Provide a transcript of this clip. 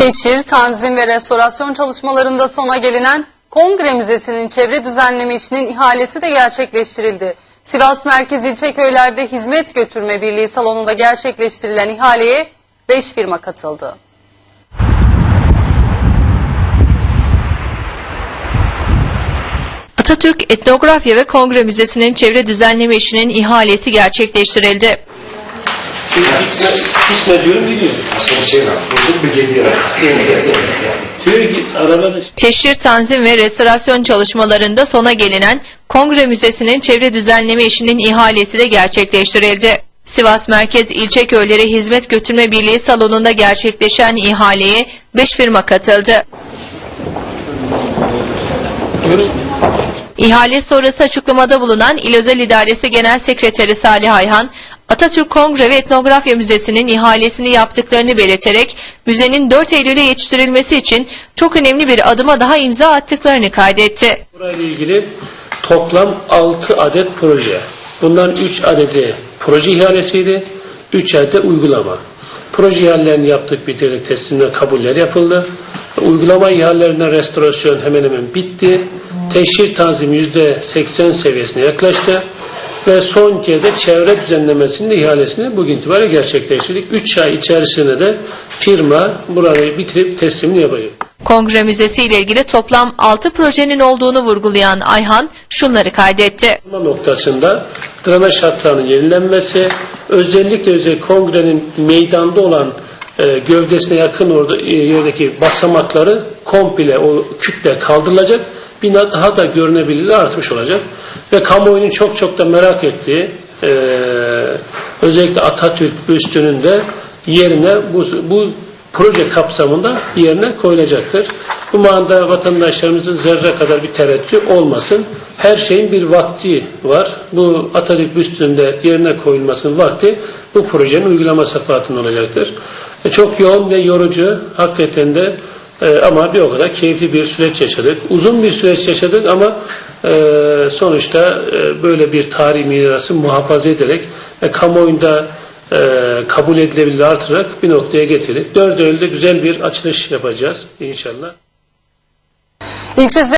Teşhir, tanzim ve restorasyon çalışmalarında sona gelinen Kongre Müzesi'nin çevre düzenleme işinin ihalesi de gerçekleştirildi. Sivas Merkez İlçe Köyler'de Hizmet Götürme Birliği salonunda gerçekleştirilen ihaleye 5 firma katıldı. Atatürk Etnografya ve Kongre Müzesi'nin çevre düzenleme işinin ihalesi gerçekleştirildi. Gitme diyorum gidiyor. Aslında şey var, bozuk bir geliyor. Diyor ki arabanın Teşhir, tanzim ve restorasyon çalışmalarında sona gelinen Kongre Müzesi'nin çevre düzenleme işinin ihalesi de gerçekleştirildi. Sivas Merkez İlçe Köyleri Hizmet Götürme Birliği salonunda gerçekleşen ihaleye 5 firma katıldı. İhale sonrası açıklamada bulunan İl Özel İdaresi Genel Sekreteri Salih Ayhan, Atatürk Kongre ve Etnografya Müzesi'nin ihalesini yaptıklarını belirterek müzenin 4 Eylül'e yetiştirilmesi için çok önemli bir adıma daha imza attıklarını kaydetti. burayla ilgili toplam 6 adet proje. Bundan 3 adeti proje ihalesiydi. 3 adet uygulama. Proje ihalelerini yaptık, bitirdik, teslimler, kabuller yapıldı. Uygulama ihalelerine restorasyon hemen hemen bitti. Teşhir tanzim %80 seviyesine yaklaştı. Ve son kez de çevre düzenlemesinin ihalesini bugün itibariyle gerçekleştirdik. 3 ay içerisinde de firma burayı bitirip teslimini yapacak. Kongre Müzesi ile ilgili toplam 6 projenin olduğunu vurgulayan Ayhan şunları kaydetti. Yapma noktasında drenaj hatlarının yenilenmesi, özellikle özel kongrenin meydanda olan e, gövdesine yakın orada e, yerdeki basamakları komple o kütle kaldırılacak. Bina daha da görünebilirliği artmış olacak. Ve kamuoyunun çok çok da merak ettiği e, özellikle Atatürk büstünün de yerine bu, bu proje kapsamında yerine koyulacaktır. Bu manada vatandaşlarımızın zerre kadar bir tereddüt olmasın. Her şeyin bir vakti var. Bu Atatürk büstünde yerine koyulmasının vakti bu projenin uygulama safhatında olacaktır. E, çok yoğun ve yorucu hakikaten de e, ama bir o kadar keyifli bir süreç yaşadık. Uzun bir süreç yaşadık ama e, sonuçta e, böyle bir tarihi mirası muhafaza ederek ve kamuoyunda e, kabul edilebilir artırarak bir noktaya getirdik. 4 Eylül'de güzel bir açılış yapacağız inşallah. İlçe